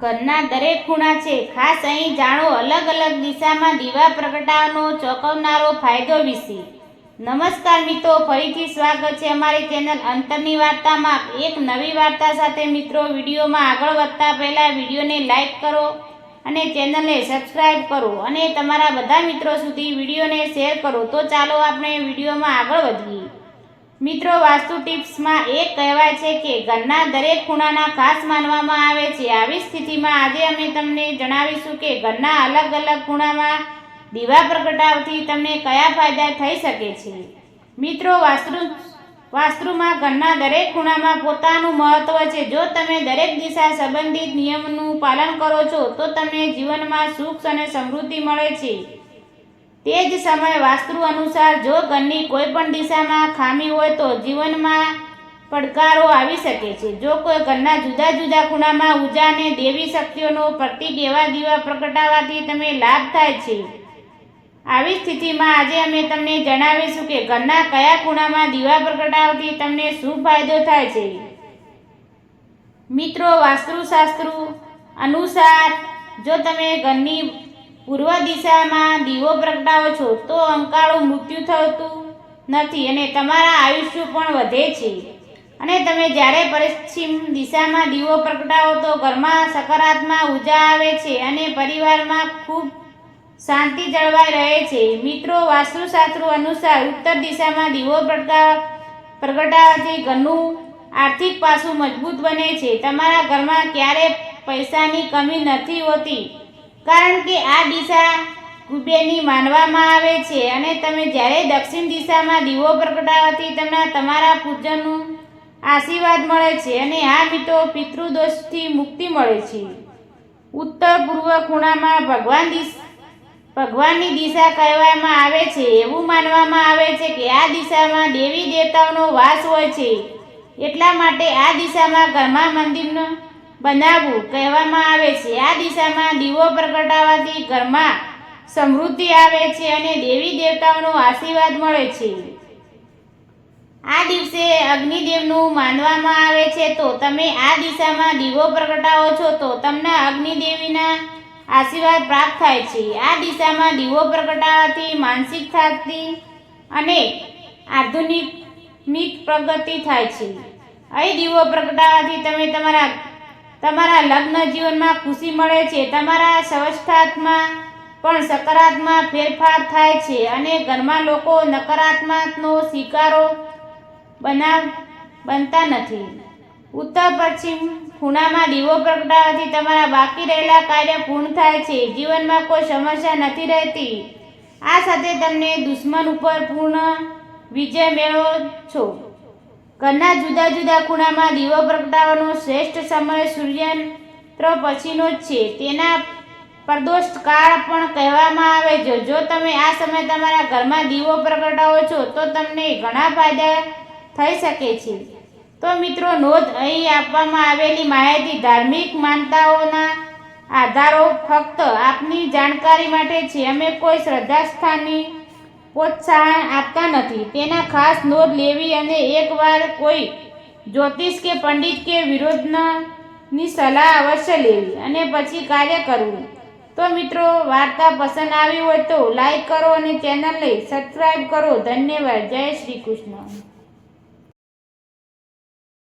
ઘરના દરેક ખૂણા છે. ખાસ અહીં જાણો, અલગ અલગ દિશામાં દીવા પ્રગટાવવાનો ચોંકાવનારો ફાયદો વિશે. નમસ્કાર મિત્રો, ફરીથી સ્વાગત છે અમારી ચેનલ અંતરની વાર્તામાં. એક નવી વાર્તા સાથે મિત્રો, વિડીયોમાં આગળ વધતા પહેલાં વિડીયોને લાઈક કરો અને ચેનલને સબસ્ક્રાઈબ કરો અને તમારા બધા મિત્રો સુધી વિડીયોને શેર કરો. તો ચાલો આપણે વિડીયોમાં આગળ વધીએ. મિત્રો, વાસ્તુ ટિપ્સમાં એક કહેવાય છે કે ઘરના દરેક ખૂણાના ખાસ માનવામાં આવે છે. આવી સ્થિતિમાં આજે અમે તમને જણાવીશું કે ઘરના અલગ અલગ ખૂણામાં દીવા પ્રગટાવથી તમને કયા ફાયદા થઈ શકે છે. મિત્રો, વાસ્તુ, વાસ્તુમાં ઘરના દરેક ખૂણામાં પોતાનું મહત્વ છે. જો તમે દરેક દિશા સંબંધિત નિયમનું પાલન કરો છો, તો તમને જીવનમાં સુખ અને સમૃદ્ધિ મળે છે. તે જ સમયે વાસ્તુ અનુસાર જો ઘરની કોઈ પણ દિશામાં ખામી હોય તો જીવનમાં પડકારો આવી શકે છે. જો કોઈ ઘરના જુદા જુદા ખૂણામાં ઊર્જા અને દેવી શક્તિઓનો પ્રતિક એવા દીવા પ્રગટાવવાથી તમે લાભ થાય છે. આવી સ્થિતિમાં આજે અમે તમને જણાવીશું કે ઘરના કયા ખૂણામાં દીવા પ્રગટાવવાથી તમને શું ફાયદો થાય છે. મિત્રો, વાસ્તુશાસ્ત્ર અનુસાર જો તમે ઘરની પૂર્વ દિશામાં દીવો પ્રગટાવો છો તો અંકાળું મૃત્યુ થતું નથી અને તમારા આયુષ્ય પણ વધે છે. અને તમે જ્યારે પશ્ચિમ દિશામાં દીવો પ્રગટાવો તો ઘરમાં સકારાત્મક ઊર્જા આવે છે અને પરિવારમાં ખૂબ શાંતિ જળવાઈ રહે છે. મિત્રો, વાસ્તુશાસ્ત્ર અનુસાર ઉત્તર દિશામાં દીવો પ્રગટા પ્રગટાવવાથી ઘરનું આર્થિક પાસું મજબૂત બને છે. તમારા ઘરમાં ક્યારે પૈસાની કમી નથી હોતી. કારણ કે આ દિશા કુબેરની માનવામાં આવે છે અને તમે જ્યારે દક્ષિણ દિશામાં દીવો પ્રગટાવવાથી તમને તમારા પૂજનનું આશીર્વાદ મળે છે અને આ મિત્રો પિતૃદોષથી મુક્તિ મળે છે. ઉત્તર પૂર્વ ખૂણામાં ભગવાન દિશ, ભગવાનની દિશા કહેવામાં આવે છે. એવું માનવામાં આવે છે કે આ દિશામાં દેવી દેવતાઓનો વાસ હોય છે. એટલા માટે આ દિશામાં ઘરમાં મંદિરનું બનાવવું કહેવામાં આવે છે. આ દિશામાં દીવો પ્રગટાવવાથી ઘરમાં સમૃદ્ધિ આવે છે અને દેવી દેવતાઓનો આશીર્વાદ મળે છે. આ દિવસે અગ્નિદેવનું માનવામાં આવે છે. તો તમે આ દિશામાં દીવો પ્રગટાવો છો, તો તમને અગ્નિદેવીના આશીર્વાદ પ્રાપ્ત થાય છે. આ દિશામાં દીવો પ્રગટાવવાથી માનસિક શાંતિ અને આધુનિક પ્રગતિ થાય છે. અહીં દીવો પ્રગટાવવાથી તમે તમારા તમારા લગ્ન જીવનમાં ખુશી મળે છે. તમારા સ્વસ્થાત્મા પણ સકારાત્મક ફેરફાર થાય છે અને ઘરમાં લોકો નકારાત્મકનો શિકારો બનાવ બનતા નથી. ઉત્તર પશ્ચિમ ખૂણામાં દીવો પ્રગટાવવાથી તમારા બાકી રહેલા કાર્ય પૂર્ણ થાય છે. જીવનમાં કોઈ સમસ્યા નથી રહેતી. આ સાથે તમને દુશ્મન ઉપર પૂર્ણ વિજય મેળવો છો. ઘરના જુદા જુદા ખૂણામાં દીવો પ્રગટાવવાનો શ્રેષ્ઠ સમય સૂર્યંત્ર પછીનો જ છે. તેના પ્રદોષ કાળ પણ કહેવામાં આવે છે. જો તમે આ સમય તમારા ઘરમાં દીવો પ્રગટાવો છો, તો તમને ઘણા ફાયદા થઈ શકે છે. તો મિત્રો, નોંધ અહીં આપવામાં આવેલી માહિતી ધાર્મિક માનતાઓના આધારો ફક્ત આપની જાણકારી માટે છે. અમે કોઈ શ્રદ્ધાસ્થાનની પ્રોત્સાહન આપતા નથી. તેના ખાસ નોંધ લેવી અને એકવાર કોઈ જ્યોતિષ કે પંડિત કે વિરોધની સલાહ અવશ્ય લેવી અને પછી કાર્ય કરવું. તો મિત્રો, વાર્તા પસંદ આવી હોય તો લાઈક કરો અને ચેનલને સબસ્ક્રાઈબ કરો. ધન્યવાદ. જય શ્રી કૃષ્ણ.